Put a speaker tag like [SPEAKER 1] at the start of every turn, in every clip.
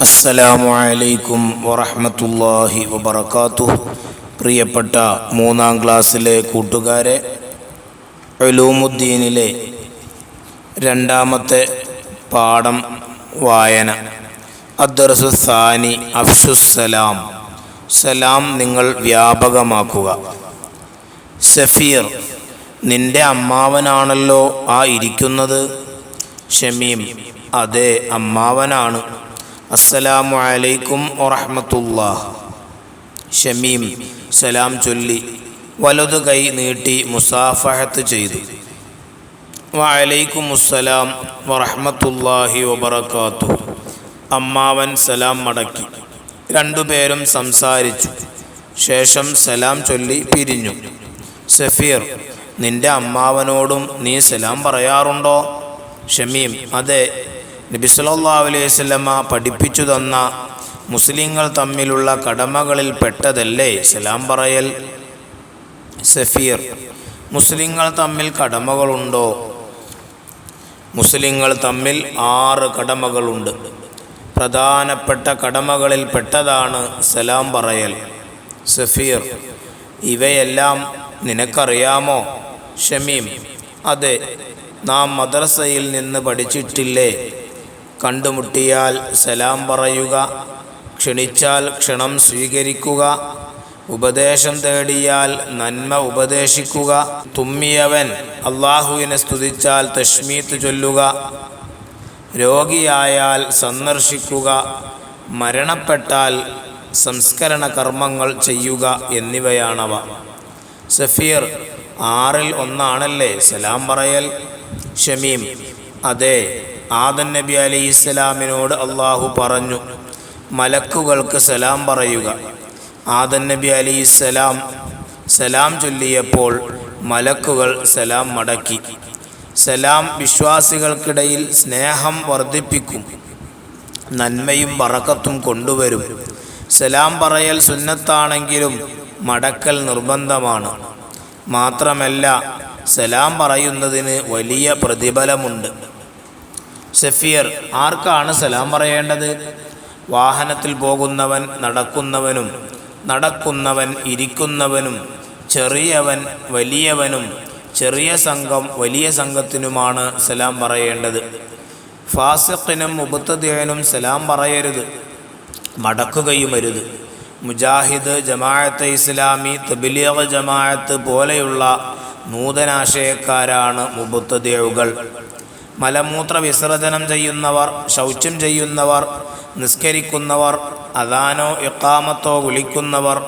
[SPEAKER 1] അസ്സലാമു അലൈക്കും വറഹ്മത്തുള്ളാഹി വബറകാതുഹു. പ്രിയപ്പെട്ട മൂന്നാം ക്ലാസ്സിലെ കൂട്ടുകാരെ ഉലൂമുദ്ദീനിലെ രണ്ടാമത്തെ പാഠം വായന. അദ്ദർസു സാനി അഫ്ഷുസലാം സലാം നിങ്ങൾ വ്യാപകമാക്കുക. സഫീർ നിന്റെ അമ്മാവനാണല്ലോ ആ ഇരിക്കുന്നത്? ഷമീം അതെ അമ്മാവനാണ്. അസ്സലാമു അലൈക്കും വറഹമത്തുല്ലാ ഷമീം സലാം ചൊല്ലി വലതു കൈ നീട്ടി മുസാഫഹത്ത് ചെയ്തു. വലൈക്കും അസ്സലാം വറഹ്മത്തുള്ളാഹി വബറക്കാത്തു അമ്മാവൻ സലാം മടക്കി. രണ്ടുപേരും സംസാരിച്ചു. ശേഷം സലാം ചൊല്ലി പിരിഞ്ഞു. സഫീർ നിന്റെ അമ്മാവനോടും നീ സലാം പറയാറുണ്ടോ? ഷമീം അതെ നബി സല്ലല്ലാഹു അലൈഹി വസല്ലമ പഠിപ്പിച്ചു തന്ന മുസ്ലിങ്ങൾ തമ്മിലുള്ള കടമകളിൽ പെട്ടതല്ലേ? സലാം പറയൽ. സഫീർ മുസ്ലിങ്ങൾ തമ്മിൽ കടമകളുണ്ടോ? മുസ്ലിങ്ങൾ തമ്മിൽ ആറ് കടമകളുണ്ട്. പ്രധാനപ്പെട്ട കടമകളിൽ പെട്ടതാണ് സലാം പറയൽ. സഫീർ ഇവയെല്ലാം നിനക്കറിയാമോ? ഷമീം അതെ നാം മദ്രസയിൽ നിന്ന് പഠിച്ചിട്ടില്ലേ? കണ്ടുമുട്ടിയാൽ സലാം പറയുക ക്ഷണിച്ചാൽ ക്ഷണം സ്വീകരിക്കുക ഉപദേശം തേടിയാൽ നന്മ ഉപദേശിക്കുക തുമ്മിയവൻ അള്ളാഹുവിനെ സ്തുതിച്ചാൽ തഷ്മീത്ത് ചൊല്ലുക രോഗിയായാൽ സന്ദർശിക്കുക മരണപ്പെട്ടാൽ സംസ്കരണ കർമ്മങ്ങൾ ചെയ്യുക എന്നിവയാണവ. സഫീർ ആറിൽ ഒന്നാണല്ലേ സലാം പറയൽ? ഷമീം അതെ. ആദൻ നബി അലൈഹി ഇസ്ലാമിനോട് അള്ളാഹു പറഞ്ഞു മലക്കുകൾക്ക് സലാം പറയുക. ആദൻ നബി അലൈഹി ഇസ്ലാം സലാം ചൊല്ലിയപ്പോൾ മലക്കുകൾ സലാം മടക്കി. സലാം വിശ്വാസികൾക്കിടയിൽ സ്നേഹം വർദ്ധിപ്പിക്കും നന്മയും വറക്കത്തും കൊണ്ടുവരും. സലാം പറയൽ സുന്നത്താണെങ്കിലും മടക്കൽ നിർബന്ധമാണ്. മാത്രമല്ല സലാം പറയുന്നതിന് വലിയ പ്രതിഫലമുണ്ട്. സഫീർ ആർക്കാണ് സലാം പറയേണ്ടത്? വാഹനത്തിൽ പോകുന്നവൻ നടക്കുന്നവനും നടക്കുന്നവൻ ഇരിക്കുന്നവനും ചെറിയവൻ വലിയവനും ചെറിയ സംഘം വലിയ സംഘത്തിനുമാണ് സലാം പറയേണ്ടത്. ഫാസിഖിനും മുബത്തദേവനും സലാം പറയരുത്. മടക്കുകയുമരുത് മുജാഹിദ് ജമാഅത്ത് ഇസ്ലാമി തബിലിയഗ് ജമാഅത്ത് പോലെയുള്ള നൂതനാശയക്കാരാണ് മുബത്തദേവുകൾ മലമൂത്ര വിസർജനം ചെയ്യുന്നവർ ശൗച്യം ചെയ്യുന്നവർ നിസ്കരിക്കുന്നവർ അദാനോ ഇക്കാമത്തോ വിളിക്കുന്നവർ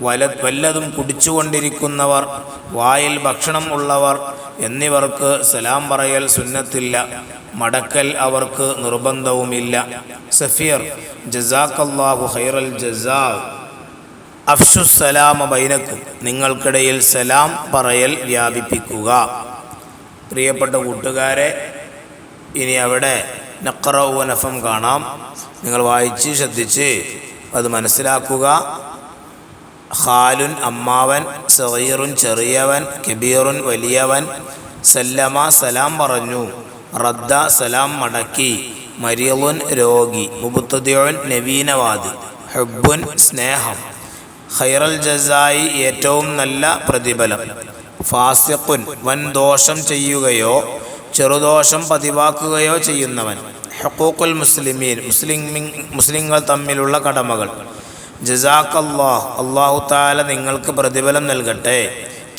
[SPEAKER 1] വല വല്ലതും കുടിച്ചുകൊണ്ടിരിക്കുന്നവർ വായിൽ ഭക്ഷണം ഉള്ളവർ എന്നിവർക്ക് സലാം പറയൽ സുന്നത്തില്ല. മടക്കൽ അവർക്ക് നിർബന്ധവുമില്ല. സഫീർ ജസാക്കല്ലാഹു ഹൈറൽ ജസാ. അഫ്ഷുസലാമ ബൈനക്കും. നിങ്ങൾക്കിടയിൽ സലാം പറയൽ വ്യാപിപ്പിക്കുക. പ്രിയപ്പെട്ട കൂട്ടുകാരെ ഇനി അവിടെ നക്കറവ് നഫം കാണാം. നിങ്ങൾ വായിച്ച് ശ്രദ്ധിച്ച് അത് മനസ്സിലാക്കുക. ഖാലുൻ അമ്മാവൻ സഹീറുൻ ചെറിയവൻ കബീറുൻ വലിയവൻ സല്ലമ സലാം പറഞ്ഞു. റദ്ദ സലാം മടക്കി. മരിയലുൻ രോഗി. മുബുത്തുദ്യോൻ നവീനവാദി. ഹബ്ബുൻ സ്നേഹം. ഖൈറൽ ജസായി ഏറ്റവും നല്ല പ്രതിഫലം. ഫാസിഖുൻ വൻ ദോഷം ചെയ്യുകയോ ചെറുദോഷം പതിവാക്കുകയോ ചെയ്യുന്നവൻ. ഹക്കൂക്കുൽ മുസ്ലിമീൻ മുസ്ലിം മുസ്ലിങ്ങൾ തമ്മിലുള്ള കടമകൾ. ജസാഖല്ലാഹ് അള്ളാഹു താല നിങ്ങൾക്ക് പ്രതിഫലം നൽകട്ടെ.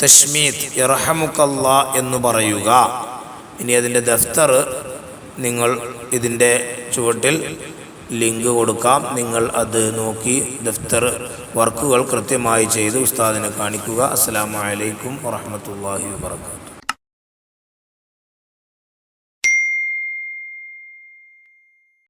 [SPEAKER 1] തഷ്മീത് ഇറഹമുക്കല്ലാ എന്ന് പറയുക. ഇനി അതിന്റെ ദഫ്തർ നിങ്ങൾ ഇതിന്റെ ചുവട്ടിൽ ലിങ്ക് കൊടുക്കാം. നിങ്ങൾ അത് നോക്കി ദഫ്തർ വർക്കുകൾ കൃത്യമായി ചെയ്ത് ഉസ്താദിനെ കാണിക്കുക. അസ്സാം വലൈക്കും വാഹമത്തല്ലാഹി വാത്തു